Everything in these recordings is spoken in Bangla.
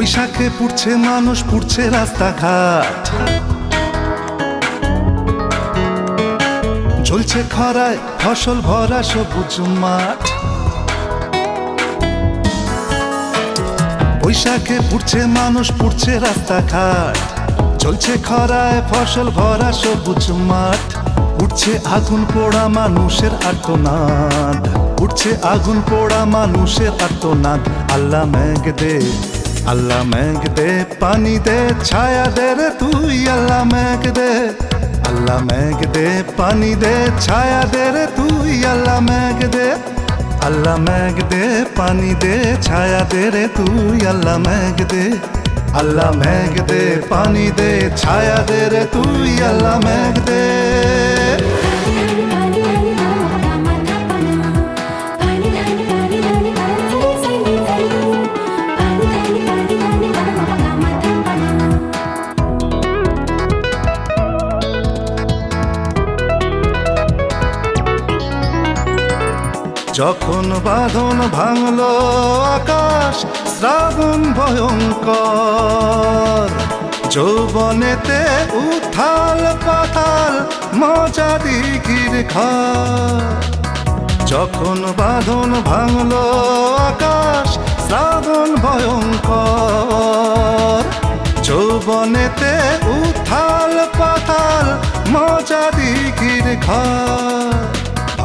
বৈশাখে পুড়ছে মানুষ, পুড়ছে রাস্তাঘাট। ঝুলছে খরায়, ফসল ভরা সবুজ মাঠ। বৈশাখে পুড়ছে মানুষ, পুড়ছে রাস্তাঘাট। চলছে খরায়, ফসল ভরা সবুজ মাঠ। উঠছে আগুন পোড়া মানুষের আর্তনাদ। উঠছে আগুন পোড়া মানুষের আর্তনাদ। আল্লাহ মেঘ দে। আল্লাহ মেঘ দে, পানি দে, ছায়া দে রে তুই আল্লাহ মেঘ দে। আল্লাহ মেঘ দে, পানি দে, ছায়া দে রে তুই আল্লাহ মেঘ দে। আল্লাহ মেঘ দে, পানি দে, ছায়া দে রে তুই আল্লাহ মেঘ দে। আল্লাহ মেঘ দে, পানি দে, ছায়া দে রে তুই আল্লাহ মেঘ দে। যখন বাঁধন ভাঙলো আকাশ, শ্রাবণ ভয়ঙ্কর। যৌবনেতে উথাল পাতাল মজা দিঘির ঘর। যখন বাঁধন ভাঙলো আকাশ, শ্রাবণ ভয়ঙ্কর। যৌবনেতে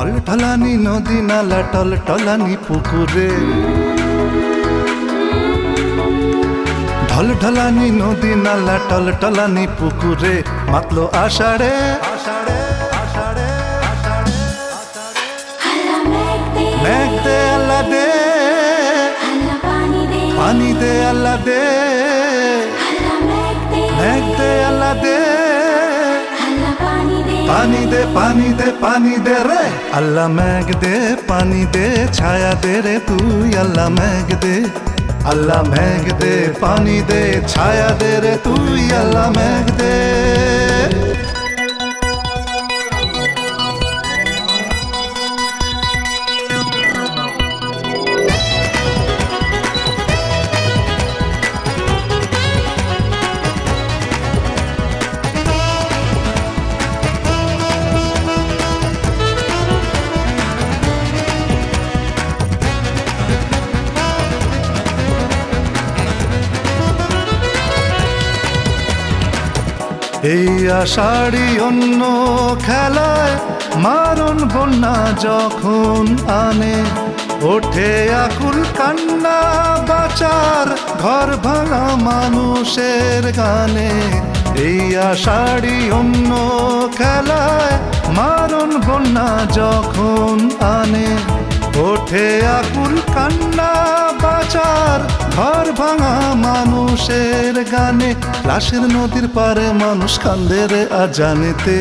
টল টলানি নদী নালা টল টলানি পুকুরে। ঢল ঢলানি নদী নালা টল টলানি পুকুরে। মাতলো আষাঢ়ে পানি দে আল্লাহ দে মেঘ দে আল্লাহ দে পানি দে পানি দে পানি দে রে। আল্লাহ ম্যাগ দে, পানি দে, ছায়া দে রে তুই। আল্লাহ ম্যাগ দে, আল্লাহ ম্যাগ দে, পানি দে, ছায়া দে রে তুই। আল্লাহ ম্যাগ দে। এই আষাঢ়ি অন্য খেলায় মারণ বন্যা যখন আনে, ওঠে আকুল কান্না বাচার ঘর ভাঙা মানুষের গানে। এই আষাঢ়ি অন্য খেলায় মারণ বন্যা যখন আনে, ওঠে আকুল কান্না বাচার ঘর ভাঙা মানুষের গানে। লাশের নদীর পারে মানুষ কান্দে রে আজানেতে।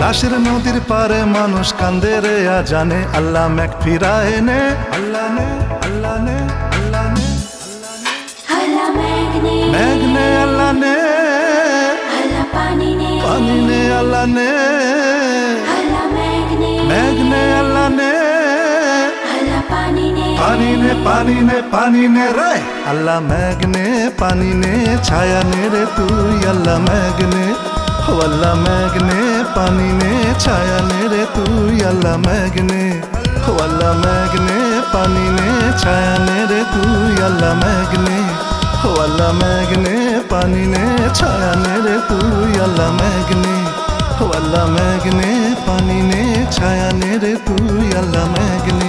লাশের নদীর পারে মানুষ কান্দে রে আজানে। আল্লাহ ম্যাক ফিরায় নে আল্লাহ নে আল্লাহ নে আল্লাহ নে। মেঘ নে। পানি নে পানি নে পানি নে রে আল্লাহ মেঘ নে পানি নে ছায়া নে রে তুই আল্লাহ মেঘ নে ও আল্লাহ মেঘ নে পানি নে ছায়া নে রে তুই আল্লাহ মেঘ নে ও আল্লাহ মেঘ নে পানি নে ছায়া নে রে তুই আল্লাহ মেঘ নে ও আল্লাহ মেঘ নে পানি নে ছায়া নে রে তুই আল্লাহ মেঘ